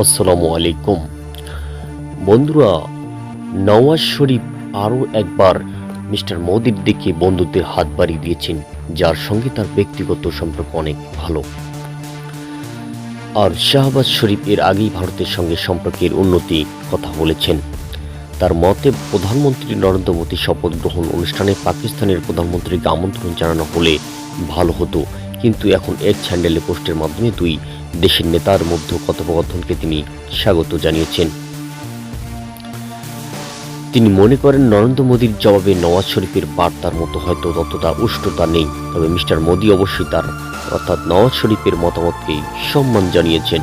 আসসালামু আলাইকুম। বন্ধুরা, নওয়াজ শরীফ আরও একবার মিস্টার মোদির দিকে বন্ধুত্বের হাত বাড়িয়ে দিয়েছেন, যার সঙ্গে তার ব্যক্তিগত সম্পর্ক অনেক ভালো। আর শাহবাজ শরীফ এর আগেই ভারতের সঙ্গে সম্পর্কের উন্নতি কথা বলেছেন। তার মতে, প্রধানমন্ত্রী নরেন্দ্র মোদী শপথ গ্রহণ অনুষ্ঠানে পাকিস্তানের প্রধানমন্ত্রীকে আমন্ত্রণ জানানো হলে ভালো হতো, কিন্তু এখন এক স্যান্ডেলে পোস্টের মাধ্যমে দুই দেশের নেতার মধ্যে কথোপকথনকে তিনি স্বাগত জানিয়েছেন। তিনি মনে করেন, নরেন্দ্র মোদীর জবাবে নওয়াজ শরীফের বার্তার মতো হয়তো ততটা উষ্ণতা নেই, তবে মিস্টার মোদী অবশ্যই তার, অর্থাৎ নওয়াজ শরীফের মতামতকে সম্মান জানিয়েছেন।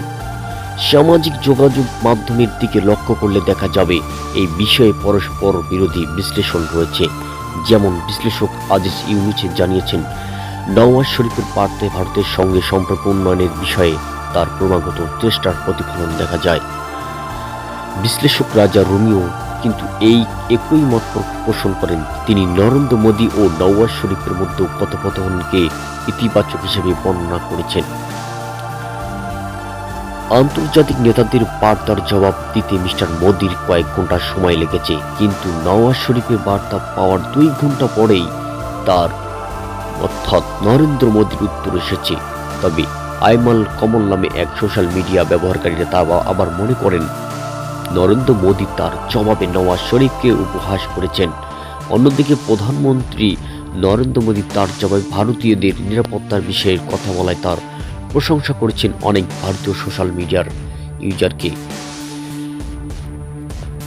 সামাজিক যোগাযোগ মাধ্যমের দিকে লক্ষ্য করলে দেখা যাবে, এই বিষয়ে পরস্পর বিরোধী বিশ্লেষণ রয়েছে। যেমন বিশ্লেষক আজিজ ইউনুচে জানিয়েছেন, নওয়াজ শরীফের বার্তায় ভারতের সঙ্গে সম্পর্ক উন্নয়নের বিষয়ে তার ক্রমাগত চেষ্টার প্রতিফলন দেখা যায়। বিশ্লেষক রাজা রোমিও কিন্তু এই একই মত পোষণ করেন। তিনি নরেন্দ্র মোদী ও নওয়াজ শরীফের মধ্যে কথোপকথনকে ইতিবাচক হিসেবে বর্ণনা করেছেন। আন্তর্জাতিক নেতাদের বার্তার জবাব দিতে মিস্টার মোদির কয়েক ঘণ্টা সময় লেগেছে, কিন্তু নওয়াজ শরীফের বার্তা পাওয়ার দুই ঘণ্টা পরেই তার অর্থাৎ নরেন্দ্র মোদীর উত্তর এসেছে। তবে আইমাল কমল নামে এক সোশ্যাল মিডিয়া ব্যবহারকারীরা তা আবার মনে করেন, নরেন্দ্র মোদী তার জবাবে নওয়াজ শরীফকে উপহাস করেছেন। অন্যদিকে প্রধানমন্ত্রী নরেন্দ্র মোদী তার জবাবে ভারতীয়দের নিরাপত্তার বিষয়ে কথা বলায় তার প্রশংসা করেছেন অনেক ভারতীয় সোশ্যাল মিডিয়ার ইউজারকে।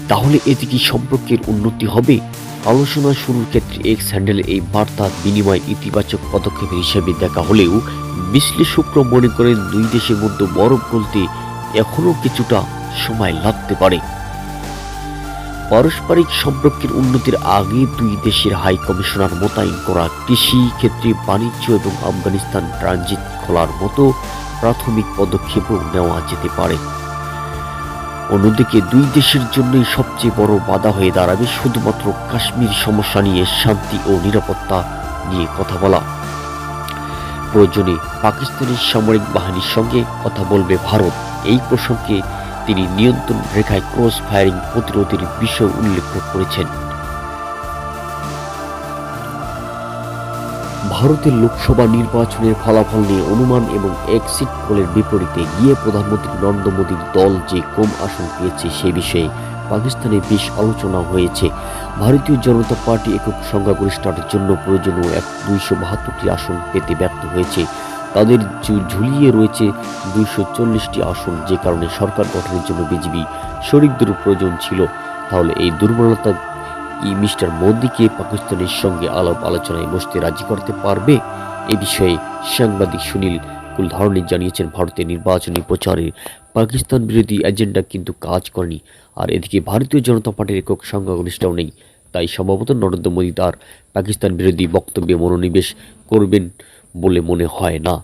তাহলে এতে কি সম্পর্কের উন্নতি হবে? আলোচনা শুরুর ক্ষেত্রে এক্স হ্যান্ডেলে এই বার্তা বিনিময় ইতিবাচক পদক্ষেপ হিসেবে দেখা হলেও বিশ্লেষকরা মনে করেন দুই দেশের মধ্যে বরফ গলতে এখনও কিছুটা সময় লাগতে পারে। পারস্পরিক সম্পর্কের উন্নতির আগে দুই দেশের হাই কমিশনার মোতায়েন করা কৃষি ক্ষেত্রে বাণিজ্য এবং আফগানিস্তান ট্রানজিট খোলার মতো প্রাথমিক পদক্ষেপও নেওয়া যেতে পারে। অন্যদিকে দুই দেশের জন্যই সবচেয়ে বড় বাধা হয়ে দাঁড়াবে শুধুমাত্র কাশ্মীর সমস্যা নিয়ে শান্তি ও নিরাপত্তা নিয়ে কথা বলা। প্রয়োজনে পাকিস্তানের সামরিক বাহিনীর সঙ্গে কথা বলবে ভারত। এই প্রসঙ্গে তিনি নিয়ন্ত্রণ রেখায় ক্রস ফায়ারিং প্রতিরোধের বিষয় উল্লেখ করেছেন। ভারতের লোকসভা নির্বাচনের ফলাফল নিয়ে অনুমান এবং এক্সিট পোলের বিপরীতে গিয়ে প্রধানমন্ত্রী নরেন্দ্র মোদীর দল যে কম আসন পেয়েছে সে বিষয়ে পাকিস্তানে বেশ আলোচনা হয়েছে। ভারতীয় জনতা পার্টি একক সংখ্যাগরিষ্ঠতার জন্য প্রয়োজনীয় এক দুইশো বাহাত্তরটি আসন পেতে ব্যর্থ হয়েছে। তাদের ঝুলিয়ে রয়েছে দুইশো চল্লিশটি আসন, যে কারণে সরকার গঠনের জন্য বিজেপি শরিকদের প্রয়োজন ছিল। তাহলে এই দুর্বলতা কি মিস্টার মোদিকে পাকিস্তানের সঙ্গে আলাপ আলোচনায় বসতে রাজি করতে পারবে? এ বিষয়ে সাংবাদিক সুনীল কুলধারণী জানিয়েছেন, ভারতের নির্বাচনী প্রচারে পাকিস্তান বিরোধী এজেন্ডা কিন্তু কাজ করেনি। আর এদিকে ভারতীয় জনতা পার্টির একক সংখ্যাগরিষ্ঠও নেই। তাই সম্ভবত নরেন্দ্র মোদী তার পাকিস্তান বিরোধী বক্তব্যে মনোনিবেশ করবেন বলে মনে হয় না।